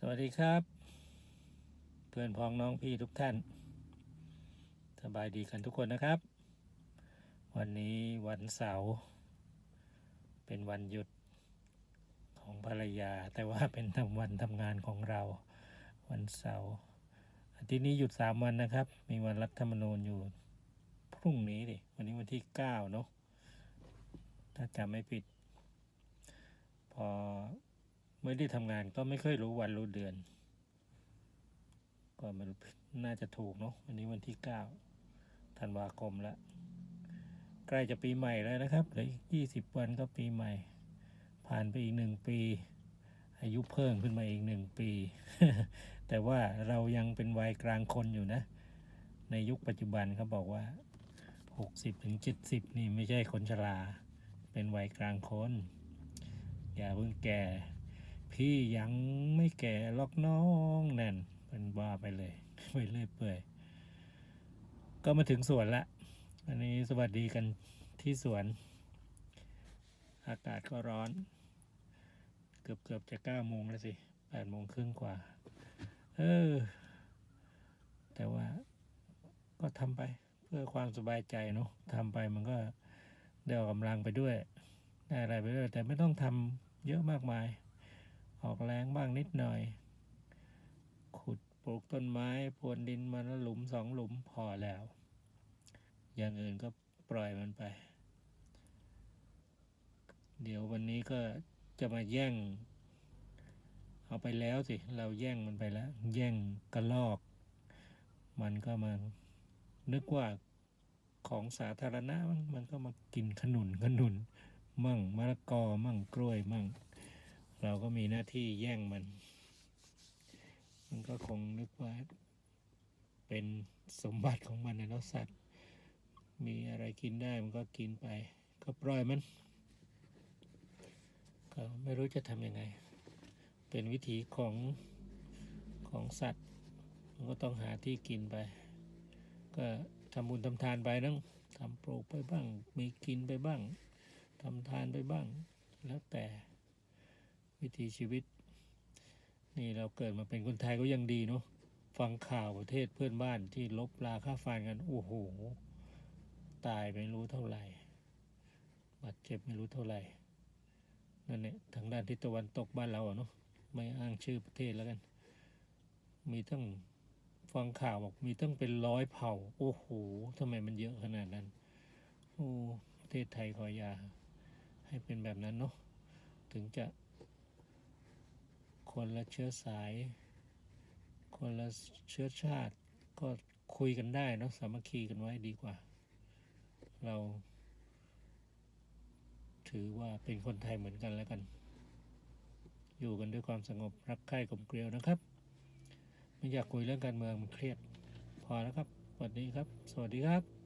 สวัสดีครับ เพื่อนพ้องน้องพี่ทุกท่าน สบายดีกันทุกคนนะครับ วันนี้วันเสาร์เป็นวันหยุดของภรรยา แต่ว่าเป็นทำวันทำงานของเรา วันเสาร์อาทิตย์นี้หยุดสามวันนะครับ มีวันรัฐธรรมนูญอยู่พรุ่งนี้ดิวันนี้วันที่เก้าเนาะถ้าจำไม่ผิด พอ ไม่ได้ทำงานก็ไม่เคยรู้วันรู้เดือน ก็ไมันน่าจะถูกเนาะวันนี้วันที่เก้าธันวาคมล้วใกล้จะปีใหม่แล้วนะครับเหลืออีกยี่สิบวันก็ปีใหม่ ผ่านไปอีกหนึ่งปี อายุเพิ่มขึ้นมาอีกหนึ่งปี แต่ว่าเรายังเป็นวัยกลางคนอยู่นะ ในยุคปัจจุบันเขาบอกว่าหกสิบถึงเจ็ดสิบนี่ไม่ใช่คนชรา เป็นวัยกลางคน อย่าเพิ่งแก่ พี่ยังไม่แก่ล็อกน้องแน่นเป็นว่าไปเลยไปเรื่อยเปื่อยก็มาถึงสวนละอันนี้สวัสดีกันที่สวน อากาศก็ร้อน เกือบเกือบจะเก้าโมงแล้วสิแปดโมงครึ่งกว่า เออ แต่ว่าก็ทำไปเพื่อความสบายใจเนาะทำไปมันก็ได้ออกกำลังไปด้วยได้อะไรไปด้วย แต่ไม่ต้องทำเยอะมากมาย ออกแรงบ้างนิดหน่อย ขุดปลูกต้นไม้พรวนดินมาละหลุมสองหลุมพอแล้ว อย่างอื่นก็ปล่อยมันไป เดี๋ยววันนี้ก็จะมาแย่ง เอาไปแล้วสิ เราแย่งมันไปแล้ว แย่งกระลอก มันก็มานึกว่าของสาธารณะมั้งมันก็มากินขนุนขนุน มั่งมะละกอมั่งกล้วยมั่ง เราก็มีหน้าที่แย่งมัน มันก็คงนึกว่าเป็นสมบัติของมันนะเนาะสัตว์ มีอะไรกินได้มันก็กินไป ก็ปล่อยมันก็ไม่รู้จะทำยังไง เป็นวิถีของของสัตว์ มันก็ต้องหาที่กินไป ก็ทำบุญทำทานไปนั่งทำปลูกไปบ้าง มีกินไปบ้างทำทานไปบ้าง แล้วแต่ วิถีชีวิต นี่เราเกิดมาเป็นคนไทยก็ยังดีเนาะฟังข่าวประเทศเพื่อนบ้านที่ลบลาค่าฟันกันโอ้โหตายไม่รู้เท่าไหร่บาดเจ็บไม่รู้เท่าไหร่นั่นเนี่ยทางด้านทิศตะวันตกบ้านเราอะเนาะไม่อ้างชื่อประเทศแล้วกัน มีตั้งฟังข่าวบอกมีตั้งเป็นร้อยเผ่า โอ้โหทำไมมันเยอะขนาดนั้น โอ้ประเทศไทยขออย่าให้เป็นแบบนั้นเนาะถึงจะ คนละเชื้อสาย คนละเชื้อชาติ ก็คุยกันได้เนอะสามัคคีกันไว้ดีกว่า เรา ถือว่าเป็นคนไทยเหมือนกันแล้วกัน อยู่กันด้วยความสงบรักใคร่กลมเกลียวนะครับ ไม่อยากคุยเรื่องการเมืองมันเครียด พอแล้วครับสวัสดีครับ สวัสดีครับ